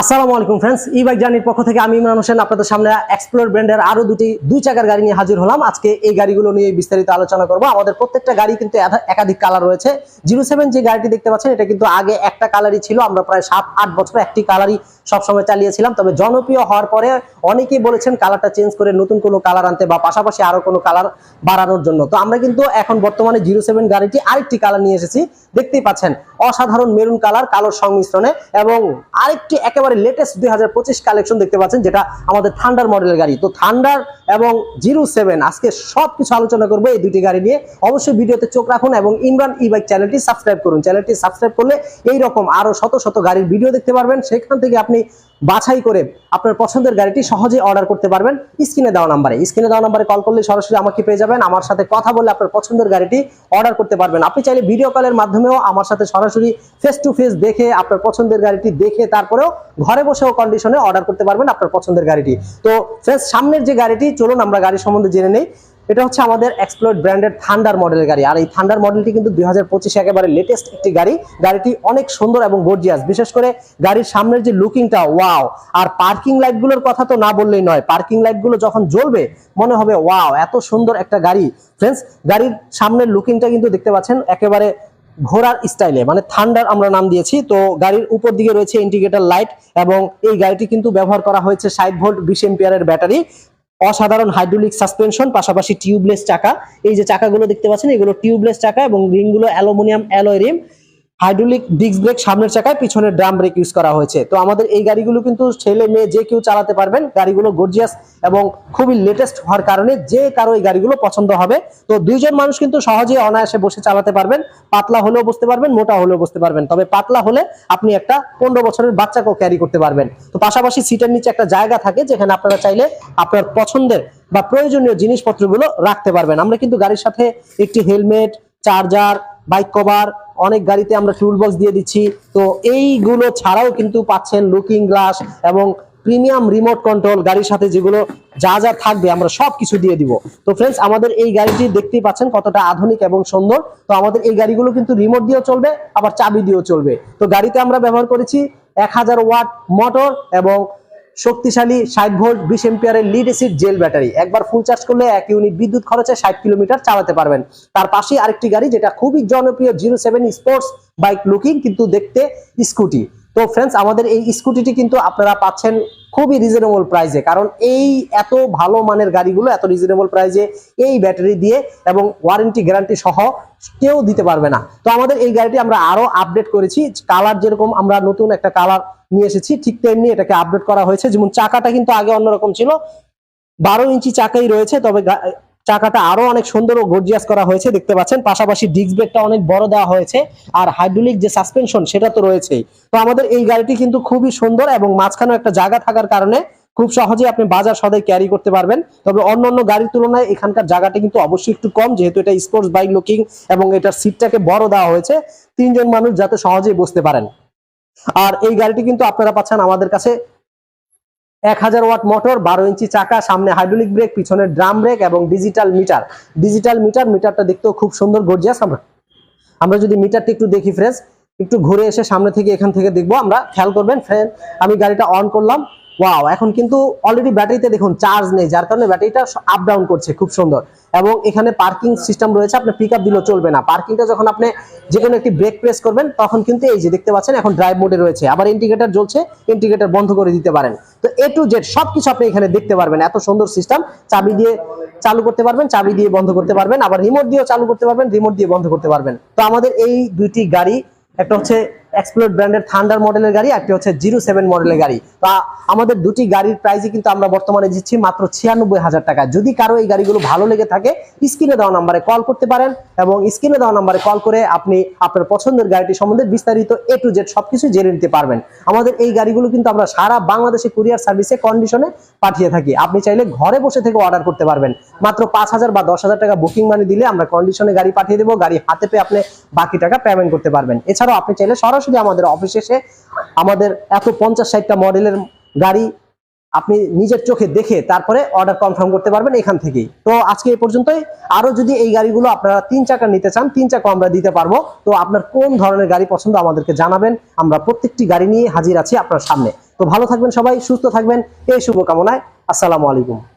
আসসালামু আলাইকুম ফ্রেন্ডস ই বাইক জার্নির পক্ষ থেকে আমি ইমরান হোসেন, আপনাদের সামনে এক্সপ্লোর ব্র্যান্ডের আরও দুটি দুই চাকার গাড়ি নিয়ে হাজির হলাম। আজকে এই গাড়িগুলো নিয়ে বিস্তারিত আলোচনা করব। আমাদের প্রত্যেকটা গাড়ি কিন্তু একাধিক কালার রয়েছে। জিরো সেভেন যে গাড়িটি দেখতে পাচ্ছেন, এটা কিন্তু আগে একটা কালারই ছিল। আমরা প্রায় সাত, আট বছর একটি কালারই সবসময় চালিয়েছিলাম। তবে জনপ্রিয় হওয়ার পরে অনেকেই বলেছেন কালারটা চেঞ্জ করে নতুন কোনো কালার আনতে বা পাশাপাশি আরও কোনো কালার বাড়ানোর জন্য। তো আমরা কিন্তু এখন বর্তমানে জিরো সেভেন গাড়িটি আরেকটি কালার নিয়ে এসেছি। দেখতেই পাচ্ছেন, অসাধারণ মেরুন কালার কালোর সংমিশ্রণে এবং আরেকটি একেবারে লেটেস্ট দুই হাজার পঁচিশ কালেকশন দেখতে পাচ্ছেন যেটা আমাদের থান্ডার মডেলের গাড়ি। তো থান্ডার এবং জিরো সেভেন। আজকে সব কিছু আলোচনা করব এই দুটি গাড়ি নিয়ে। অবশ্যই ভিডিওতে চোখ রাখুন এবং ইমরান ই বাইক চ্যানেলটি সাবস্ক্রাইব করুন। চ্যানেলটি সাবস্ক্রাইব করলে এই রকম আরও শত শত গাড়ির ভিডিও দেখতে পারবেন। সেখান থেকে আপনি বাছাই করে আপনার পছন্দের গাড়িটি সহজে অর্ডার করতে পারবেন। স্ক্রিনে দেওয়া নাম্বারে। স্ক্রিনে দেওয়া নাম্বারে কল করলে সরাসরি আমাকে পেয়ে যাবেন। আমার সাথে কথা বলে আপনার পছন্দের গাড়িটি অর্ডার করতে পারবেন। আপনি চাইলে ভিডিও কলের মাধ্যমেও আমার সাথে সরাসরি ফেস টু ফেস দেখে আপনার পছন্দের গাড়িটি দেখে তারপরেও ঘরে বসেও কন্ডিশনে অর্ডার করতে পারবেন আপনার পছন্দের গাড়িটি। তো ফ্রেন্ডস সামনের যে গাড়িটি চলুন আমরা গাড়ি সম্বন্ধে জেনে নেই। এটা হচ্ছে আমাদের এক্সপ্লোর ব্র্যান্ডের থান্ডার মডেলের গাড়ি। আর এই থান্ডার মডেলটি কিন্তু দুই হাজার পঁচিশে একেবারে লেটেস্ট একটি গাড়ি। গাড়িটি অনেক সুন্দর এবং গর্জিয়াস বিশেষ করে গাড়ির সামনের যে লুকিংটা ওয়াও আর পার্কিং লাইটগুলোর কথা তো না বললেই নয়। পার্কিং লাইটগুলো যখন জ্বলবে, মনে হবে ওয়াও এত সুন্দর একটা গাড়ি। ফ্রেন্ডস গাড়ির সামনের লুকিংটা কিন্তু দেখতে পাচ্ছেন একেবারে ঘোড়ার স্টাইলে মানে থান্ডার আমরা নাম দিয়েছি। তো গাড়ির উপর দিকে রয়েছে ইন্ডিকেটর লাইট এবং এই গাড়িটি কিন্তু ব্যবহার করা হয়েছে ষাট ভোল্ট বিশ এম্পিয়ারের ব্যাটারি অসাধারণ হাইড্রোলিক সাসপেনশন, পাশাপাশি টিউবলেস চাকা। এই যে চাকাগুলো দেখতে পাচ্ছেন, এগুলো টিউবলেস চাকা এবং রিংগুলো aluminium alloy rim. Hydraulic disc brake সামনের চাকায় পিছনের ড্রাম ব্রেক ইউজ করা হয়েছে। তো আমাদের এই গাড়িগুলো কিন্তু ছেলে মেয়ে যে কেউ চালাতে পারবেন, গাড়িগুলো গর্জিয়াস এবং খুবই লেটেস্ট হওয়ার কারণে যে কারও এই গাড়িগুলো পছন্দ হবে। তো দুইজন মানুষ কিন্তু সহজেই অনায়াসে বসে চালাতে পারবেন, পাতলা হলেও বসতে পারবেন, মোটা হলেও বসতে পারবেন। তবে পাতলা হলে আপনি একটা পনেরো বছরের বাচ্চাকেও ক্যারি করতে পারবেন। তো পাশাপাশি সিটের নিচে একটা জায়গা থাকে, যেখানে আপনারা চাইলে আপনার পছন্দের বা প্রয়োজনীয় জিনিসপত্রগুলো রাখতে পারবেন। আমরা কিন্তু গাড়ির সাথে একটি হেলমেট, চার্জার বাইক কভার, অনেক গাড়িতে আমরা টুল বক্স দিয়ে দিচ্ছি। তো এইগুলো ছাড়াও কিন্তু পাচ্ছেন লুকিং গ্লাস এবং প্রিমিয়াম রিমোট কন্ট্রোল গাড়ির সাথে যেগুলো যা যা থাকবে আমরা সব কিছু দিয়ে দিব। তো ফ্রেন্ডস আমাদের এই গাড়িটি দেখতেই পাচ্ছেন কতটা আধুনিক এবং সুন্দর। তো আমাদের এই গাড়িগুলো কিন্তু রিমোট দিয়েও চলবে, আবার চাবি দিয়েও চলবে। তো গাড়িতে আমরা ব্যবহার করেছি এক হাজার ওয়াট মোটর এবং শক্তিশালী ষাট ভোল্ট বিশ এম্পিয়ারের লিড এসিড জেল ব্যাটারি একবার ফুল চার্জ করলে এক ইউনিট বিদ্যুৎ খরচে ষাট কিলোমিটার চালাতে পারবেন। তার পাশে আরেকটি গাড়ি যেটা খুবই জনপ্রিয় zero seven sports bike looking কিন্তু দেখতে স্কুটি। তো ফ্রেন্ডস আমাদের এই স্কুটিটি কিন্তু আপনারা পাচ্ছেন খুবই রিজনেবল প্রাইসে কারণ এই এত ভালো মানের গাড়িগুলো, এত রিজনেবল প্রাইসে এই ব্যাটারি দিয়ে এবং ওয়ারেন্টি গ্যারান্টি সহ কেউ দিতে পারবে না। তো আমাদের এই গাড়িটি আমরা আরও আপডেট করেছি। কালার যেরকম আমরা নতুন একটা কালার নিয়ে এসেছি, ঠিক তেমনি এটাকে আপডেট করা হয়েছে। যেমন চাকাটা কিন্তু আগে অন্যরকম ছিল। বারো ইঞ্চি চাকাই রয়েছে, তবে চাকাটা আরও অনেক সুন্দর ও গর্জিয়াস করা হয়েছে, দেখতে পাচ্ছেন। পাশাপাশি ডিস্ক ব্রেকটা অনেক বড় দেওয়া হয়েছে। আর হাইড্রোলিক যে সাসপেনশন সেটা তো রয়েছেই। তো আমাদের এই গাড়িটি কিন্তু খুবই সুন্দর এবং মাঝখানে একটা জায়গা থাকার কারণে খুব সহজে আপনি বাজার সদাই ক্যারি করতে পারবেন। তবে অন্য অন্য গাড়ির তুলনায় এখানকার জায়গাটা কিন্তু অবশ্যই একটু কম, যেহেতু এটা স্পোর্টস বাইক লুকিং এবং এটার সিটটাকে বড় দেওয়া হয়েছে। তিনজন মানুষ যাতে সহজেই বসতে পারেন। আর এই গাড়িটি কিন্তু আপনারা পাচ্ছেন আমাদের কাছে এক হাজার ওয়াট মোটর, বারো ইঞ্চি চাকা, সামনে হাইড্রোলিক ব্রেক পিছনে ড্রাম ব্রেক এবং ডিজিটাল মিটার ডিজিটাল মিটার মিটারটা দেখতেও খুব সুন্দর গর্জিয়াস আমরা। আমরা যদি মিটারটি একটু দেখি ফ্রেন্ডস একটু ঘুরে এসে সামনে থেকে এখান থেকে দেখব। আমরা খেয়াল করবেন ফ্রেন্ড আমি গাড়িটা অন করলাম। ওয়াও এখন কিন্তু অলরেডি ব্যাটারিতে দেখুন চার্জ নেই, যার কারণে ব্যাটারিটা আপ ডাউন করছে, খুব সুন্দর। এবং এখানে পার্কিং সিস্টেম রয়েছে, আপনি পিক আপ দিলেও চলবে না। পার্কিংটা যখন আপনি যে কোনো একটি ব্রেক প্রেস করবেন, তখন কিন্তু এই যে দেখতে পাচ্ছেন, এখন ড্রাইভ মোডে রয়েছে। আবার ইন্ডিকেটর জ্বলছে ইন্ডিকেটর বন্ধ করে দিতে পারেন। তো এ টু জেড সবকিছু আপনি এখানে দেখতে পারবেন, এত সুন্দর সিস্টেম চাবি দিয়ে চালু করতে পারবেন, চাবি দিয়ে বন্ধ করতে পারবেন। আবার রিমোট দিয়েও চালু করতে পারবেন রিমোট দিয়ে বন্ধ করতে পারবেন। তো আমাদের এই দুইটি গাড়ি, একটা হচ্ছে এক্সপ্লোর ব্র্যান্ডের থান্ডার মডেলের গাড়ি একটি হচ্ছে জিরো সেভেন মডেলের গাড়ি। তা আমাদের দুটি গাড়ির প্রাইসই কিন্তু আমরা বর্তমানে দিচ্ছি মাত্র ছিয়ানব্বই হাজার টাকা। যদি কারও এই গাড়িগুলো ভালো লেগে থাকে স্ক্রিনে দেওয়া নাম্বারে কল করতে পারেন এবং স্ক্রিনে দেওয়া নাম্বারে কল করে আপনি আপনার পছন্দের গাড়িটি সম্বন্ধে বিস্তারিত এ টু জেড সবকিছু জেনে নিতে পারবেন। আমাদের এই গাড়িগুলো কিন্তু আমরা সারা বাংলাদেশে কুরিয়ার সার্ভিসে কন্ডিশনে পাঠিয়ে থাকি। আপনি চাইলে ঘরে বসে থেকে অর্ডার করতে পারবেন। মাত্র পাঁচ হাজার বা দশ হাজার টাকা বুকিং মানি দিলে আমরা কন্ডিশনে গাড়ি পাঠিয়ে দেবো। গাড়ি হাতে পেয়ে আপনি বাকি টাকা পেমেন্ট করতে পারবেন। এছাড়াও আপনি চাইলে সরাসরি আমাদের অফিসে এসে আমাদের এত পঞ্চাশ ষাটটা মডেলের গাড়ি আপনি নিজের চোখে দেখে তারপরে অর্ডার কনফার্ম করতে পারবেন এখান থেকেই। তো আজকে এই পর্যন্তই। আরও যদি এই গাড়িগুলো আপনারা তিন চাকা নিতে চান, তিন চাকা আমরা দিতে পারব। তো আপনার কোন ধরনের গাড়ি পছন্দ আমাদেরকে জানাবেন। আমরা প্রত্যেকটি গাড়ি নিয়ে হাজির আছি আপনার সামনে। তো ভালো থাকবেন সবাই, সুস্থ থাকবেন। এই শুভকামনায়। আসসালামু আলাইকুম।